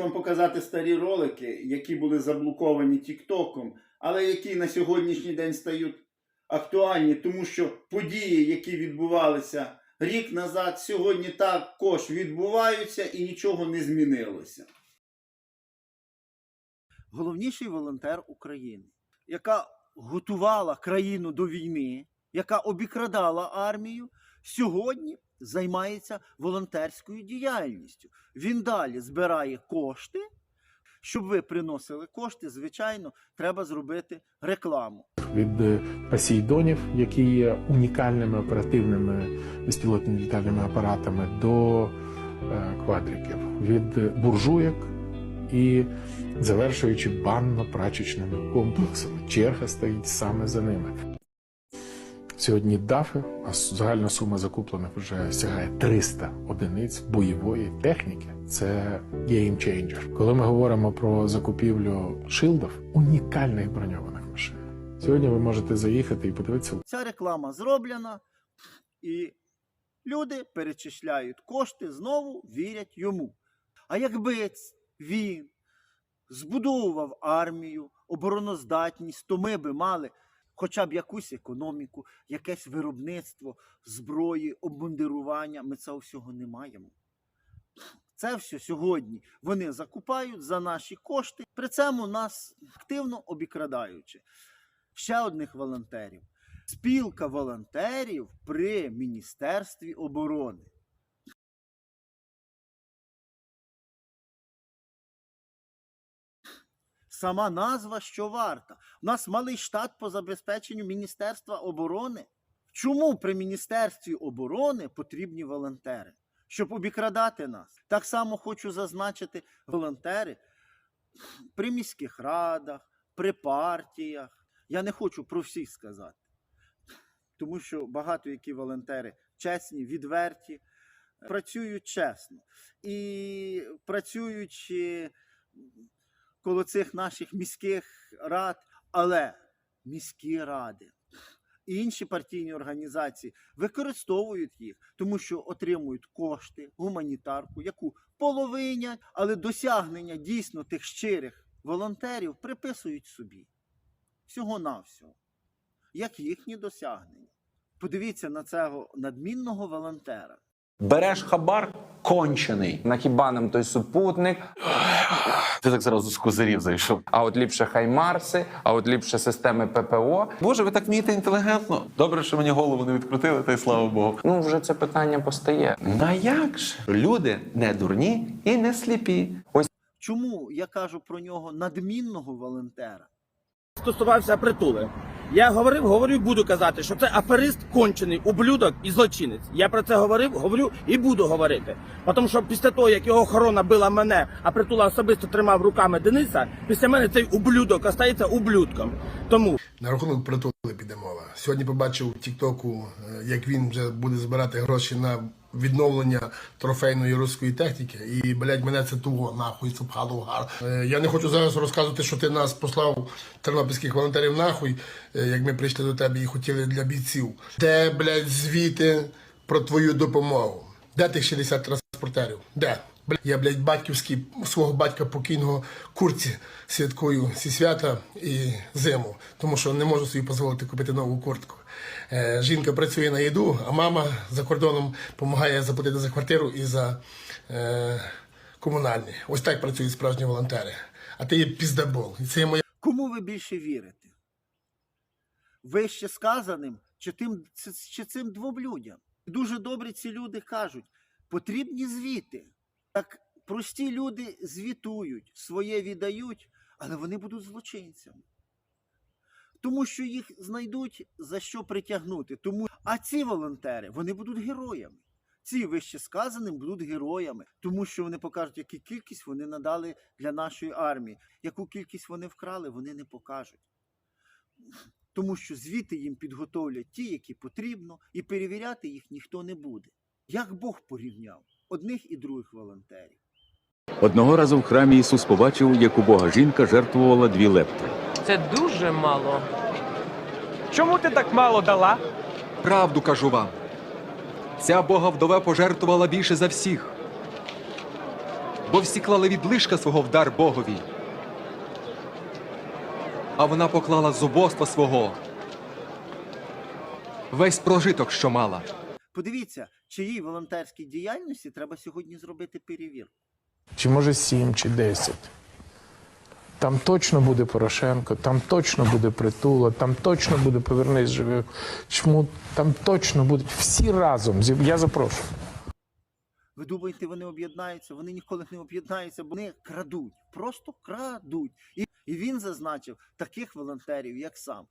вам показати старі ролики, які були заблоковані Тіктоком, але які на сьогоднішній день стають актуальні, тому що події, які відбувалися рік назад, сьогодні також відбуваються і нічого не змінилося. Головніший волонтер України, яка готувала країну до війни, яка обікрадала армію, сьогодні займається волонтерською діяльністю. Він далі збирає кошти. Щоб ви приносили кошти, звичайно, треба зробити рекламу. від е, посейдонів, які є унікальними оперативними безпілотними літальними апаратами, до е, квадриків, від буржуєк і завершуючи банно-прачечними комплексами. Черга стоїть саме за ними. Сьогодні ДАФи, а загальна сума закуплених вже сягає 300 одиниць бойової техніки. Це геймчейнджер. Коли ми говоримо про закупівлю шилдів, унікальних броньованих машин. Сьогодні ви можете заїхати і подивитися Ця реклама зроблена, і люди перечисляють кошти, знову вірять йому. А якби він збудовував армію, обороноздатність, то ми би мали хоча б якусь економіку, якесь виробництво зброї, обмундирування. Ми цього всього не маємо. Це все сьогодні вони закупають за наші кошти, при цьому нас активно обікрадаючи. Ще одних волонтерів. Спілка волонтерів при Міністерстві оборони. Сама назва що варта. У нас малий штат по забезпеченню Міністерства оборони. Чому при Міністерстві оборони потрібні волонтери? Щоб обікрадати нас. Так само хочу зазначити волонтери при міських радах, при партіях. Я не хочу про всіх сказати. Тому що багато які волонтери чесні, відверті, працюють чесно. І працюючи коло цих наших міських рад, але міські ради і інші партійні організації використовують їх, тому що отримують кошти, гуманітарку, яку половинять, але досягнення дійсно тих щирих волонтерів приписують собі. Всього-навсього. Як їхні досягнення. Подивіться на цього надмінного волонтера. Береш хабар кончений. На хіба нам той супутник, Ти так зразу з козирів зайшов. а от ліпше Хаймарси, а от ліпше системи ППО. Боже, ви так вмієте інтелігентно. Добре, що мені голову не відкрутили, та й слава Богу. Ну вже це питання постає. Ну а як ж? Люди не дурні і не сліпі. Ось Чому я кажу про нього надмінного волонтера? стосувався притули. Я говорив, говорю, буду казати, що це аферист кончений, ублюдок і злочинець. Я про це говорив, говорю і буду говорити. Тому що після того, як його охорона била мене, а притула особисто тримав руками Дениса, після мене цей ублюдок остається ублюдком. Тому На рахунок притули піде мова. Сьогодні побачив в Тіктоку, е, як він вже буде збирати гроші на відновлення трофейної руської техніки. І, блядь, мене це туго, нахуй, в гар. Е, Я не хочу зараз розказувати, що ти нас послав тернопільських волонтерів нахуй, е, як ми прийшли до тебе і хотіли для бійців. Де, блядь, звіти про твою допомогу? Де тих 60 транспортерів? Де? Я, блядь, батьківський свого батька покійного курці святкую ці свята і зиму, тому що не можу собі дозволити купити нову куртку. Е, жінка працює на їду, а мама за кордоном допомагає заплатити за квартиру і за е, комунальні. Ось так працюють справжні волонтери. А ти є піздабол. І це є моя. Кому ви більше вірите? Вище сказаним чи, тим, чи цим двом людям? Дуже добре ці люди кажуть, потрібні звіти. Так прості люди звітують, своє віддають, але вони будуть злочинцями. Тому що їх знайдуть за що притягнути. Тому... А ці волонтери вони будуть героями. Ці вище сказаним будуть героями, тому що вони покажуть, яку кількість вони надали для нашої армії, яку кількість вони вкрали, вони не покажуть. Тому що звіти їм підготовлять ті, які потрібно, і перевіряти їх ніхто не буде. Як Бог порівняв одних і других волонтерів. Одного разу в храмі Ісус побачив, як убога жінка жертвувала дві лептри. Це дуже мало. Чому ти так мало дала? Правду кажу вам. Ця Бога вдова пожертвувала більше за всіх. бо всі клали від лишка свого в дар Богові. А вона поклала з убоства свого весь прожиток, що мала. Подивіться, чиїй волонтерській діяльності треба сьогодні зробити перевірку. Чи може 7, чи 10. Там точно буде Порошенко, там точно буде Притула, там точно буде Повернись живих. Чому там точно будуть всі разом. Я запрошую. Ви думаєте, вони об'єднаються? Вони ніколи не об'єднаються, бо вони крадуть, просто крадуть. І він зазначив таких волонтерів, як сам.